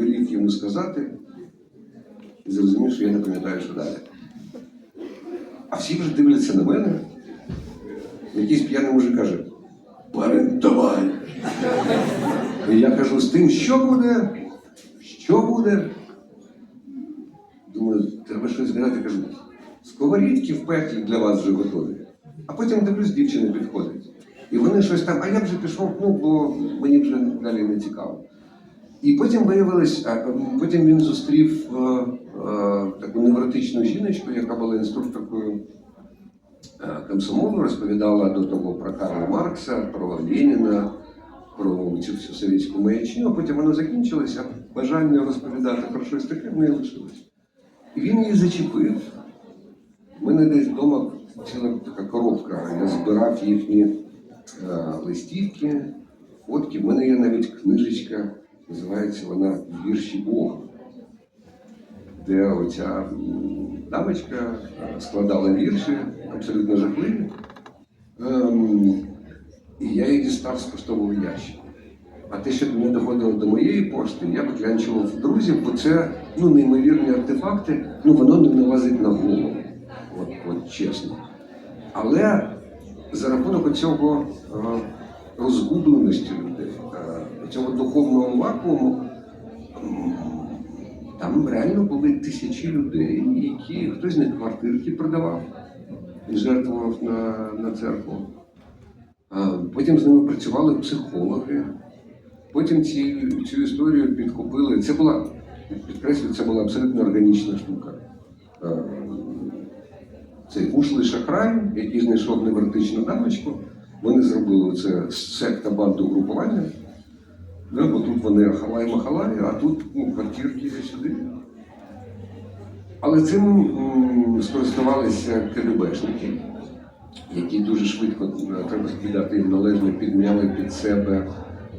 велів йому сказати і зрозумів, що я не пам'ятаю, що далі. А всі вже дивляться на мене. Якийсь п'яний мужик каже: Парень, давай. І я кажу, з тим, що буде? Що буде? Думаю, треба щось згадати, кажу, сковорідки в пеклі для вас вже готові. А потім дивлюсь, дівчина підходить. І вони щось там, а я вже пішов, ну, бо мені вже далі не цікаво. І потім виявилось, потім він зустрів е, е, таку невротичну жіночку, яка була інструкторкою е, комсомолу, розповідала до того про Карла Маркса, про Леніна, про цю всю совєтську маячню, а потім воно закінчилося, бажання розповідати про щось таке в неї лишилось. І він її зачепив. У мене десь вдома ціла така коробка. Я збирав їхні листівки, фотки. В мене є навіть книжечка, називається вона Вірші Бога, де оця дамочка е, складала вірші, абсолютно жахливі. Ем, і я її дістав з поштового ящика. А те, що не доходило до моєї пошти, я виклянчував друзів, бо це ну, неймовірні артефакти, ну воно не налазить на голову. От, от чесно. Але за рахунок цього розгубленості людей, е, цього духовного вакууму, там реально були тисячі людей, які хтось з них квартирки продавав і жертвував на, на церкву. Потім з ними працювали психологи. Потім ці, цю історію підхопили. Це була, підкреслюю, це була абсолютно органічна штука. Цей ушлий шахрай, який знайшов невротичну дамочку, вони зробили це секта банду групування. Да, бо тут вони ахалай-махалай, а тут ну, квартирки сюди. Але цим скористувалися КДБшники, які дуже швидко, е, треба віддати їм належно, підмяли під себе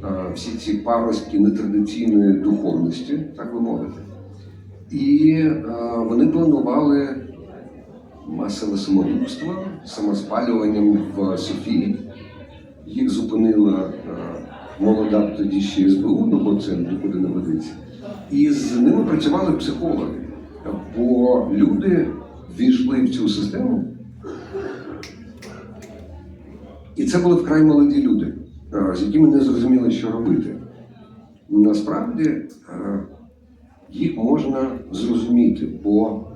е, всі ці паростки нетрадиційної духовності, так би мовити. І е, вони планували масове самогубство, самоспалюванням в Софії. Їх зупинила е, молода тоді ще СБУ, ну бо це нікуди не годиться. І з ними працювали психологи. Бо люди війшли в цю систему, і це були вкрай молоді люди, е, з якими не зрозуміли, що робити. Насправді е, їх можна зрозуміти, бо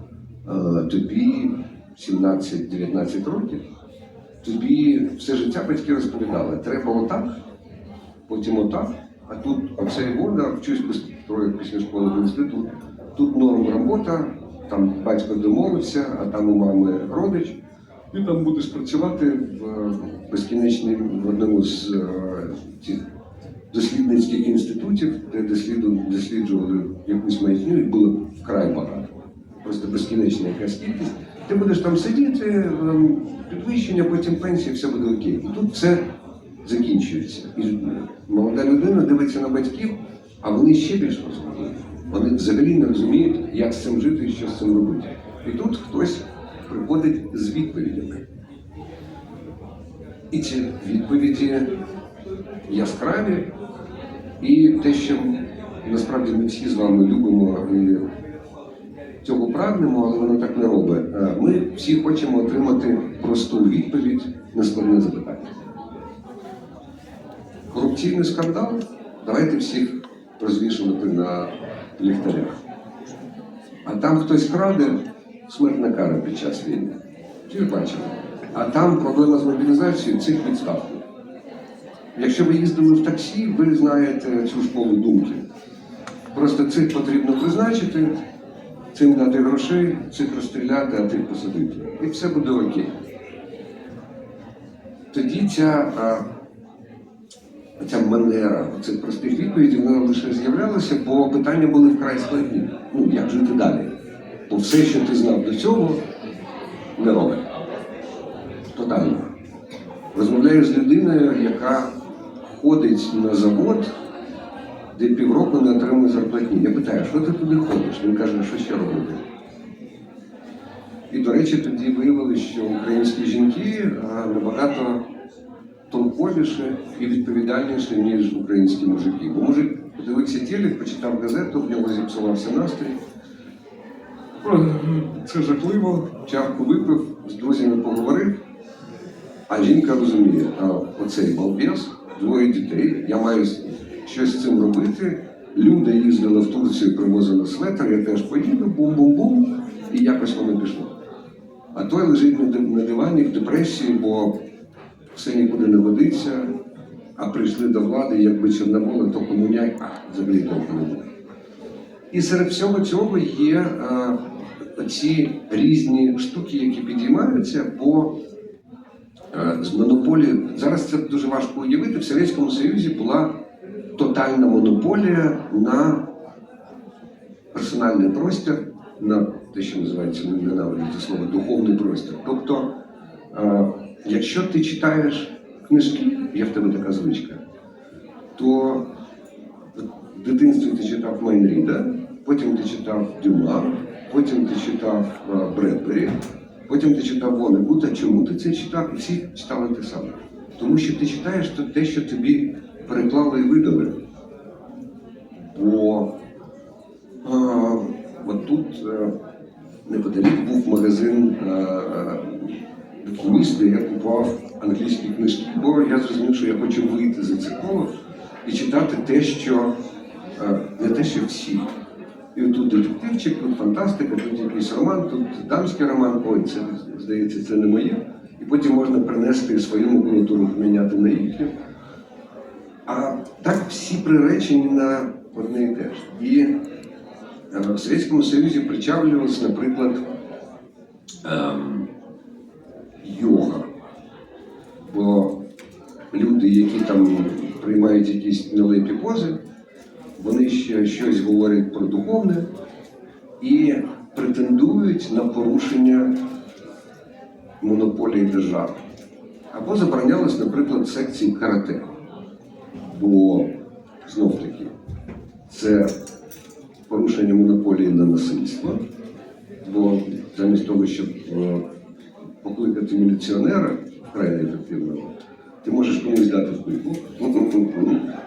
е, тобі 17-19 років, тобі все життя батьки розповідали, треба отак, потім отак, а тут оцей вода, вчусь троє після школи в інститут, тут норм робота, там батько домовився, а там у мами родич. І там будеш працювати в безкінечній в одному з е, цих дослідницьких інститутів, де досліджували якусь маятню, і було вкрай багато. Просто безкінечна якась кількість. Ти будеш там сидіти, підвищення, потім пенсія, все буде окей. І тут все закінчується. І молода людина дивиться на батьків, а вони ще більш розуміють. Вони взагалі не розуміють, як з цим жити і що з цим робити. І тут хтось приходить з відповідями. І ці відповіді яскраві, і те, що насправді ми всі з вами любимо і цього прагнемо, але воно так не робить. Е, Ми всі хочемо отримати просту відповідь на складне запитання. Корупційний скандал. Давайте всіх розвішувати на ліхтарях. А там хтось краде смертна кара під час війни. Чи ж бачимо? А там проблема з мобілізацією цих відставку. Якщо ви їздили в таксі, ви знаєте цю школу думки. Просто цих потрібно призначити, цим дати грошей, цих розстріляти, а тих посадити. І все буде окей. Тоді ця, ця манера цих простих відповідей вона лише з'являлася, бо питання були вкрай складні. Ну, як жити далі? Бо все, що ти знав до цього, не робить. Тотально. Розмовляєш з людиною, яка ходить на завод, де півроку не отримує зарплатні. Я питаю, що ти туди ходиш? Він каже, що ще робити? І, до речі, тоді виявилося, що українські жінки набагато толковіші і відповідальніші, ніж українські мужики. Бо мужик подивився телек, почитав газету, в нього зіпсувався настрій. Це жахливо. Чарку випив, з друзями поговорив. А жінка розуміє, а оцей балбес, двоє дітей, я маю щось з цим робити. Люди їздили в Турцію, привозили светр, я теж поїду, бум-бум-бум, і якось воно пішло. А той лежить на дивані в депресії, бо все нікуди не годиться, а прийшли до влади, якби Чорномоли, то комуняк, а взагалі толку не буде. І серед всього цього є е, ці різні штуки, які підіймаються, бо е, з монополії зараз це дуже важко уявити. В Совєтському Союзі була тотальна монополія на персональний простір, на те, що називається не ненавиджу це слово духовний простір. Тобто, е, якщо ти читаєш книжки, є в тебе така звичка, то в дитинстві ти читав Майнріда, потім ти читав Дюма, потім ти читав е, Бредбері, потім ти читав Вонегута. Чому ти це читав? І всі читали те саме. Тому що ти читаєш те, що тобі переклали і видали. Бо а, от тут е, неподалік був магазин е, міст, де я купував англійські книжки, бо я зрозумів, що я хочу вийти за це коло і читати те, що е, не те, що всі. І тут детективчик, тут фантастика, тут якийсь роман, тут дамський роман, ой, це здається, це не моє. І потім можна принести свою макулатуру, поміняти на їхню. А так всі приречені на одне і те ж. І е, в Совєтському Союзі причавлювалася, наприклад, ем, йога. Бо люди, які там приймають якісь нелепі пози, вони ще щось говорять про духовне і претендують на порушення монополії держави. Або заборонялись, наприклад, секції карате. Бо знов таки це порушення монополії на насильство. Бо замість того, щоб е, покликати міліціонера вкрай неефективного, ти можеш комусь дати впливу,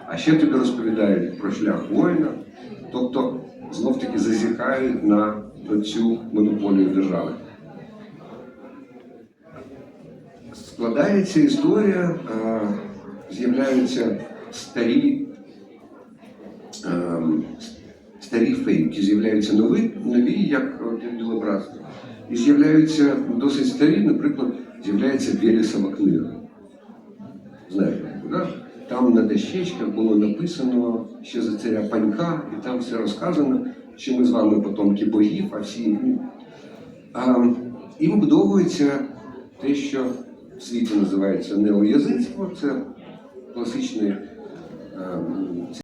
а ще тобі розповідають про шлях воїна, тобто знов таки зазіхають на цю монополію держави. Складається історія, е, з'являються старі, старі фейки, з'являються нові, нові як Біле братство. І з'являються досить старі, наприклад, з'являється Велісова книга. Знаєте, да? там на дощечках було написано ще за царя панька, і там все розказано, що ми з вами потомки богів, а всі. ні. А, і вбудовується те, що в світі називається неоязицтво, це класичний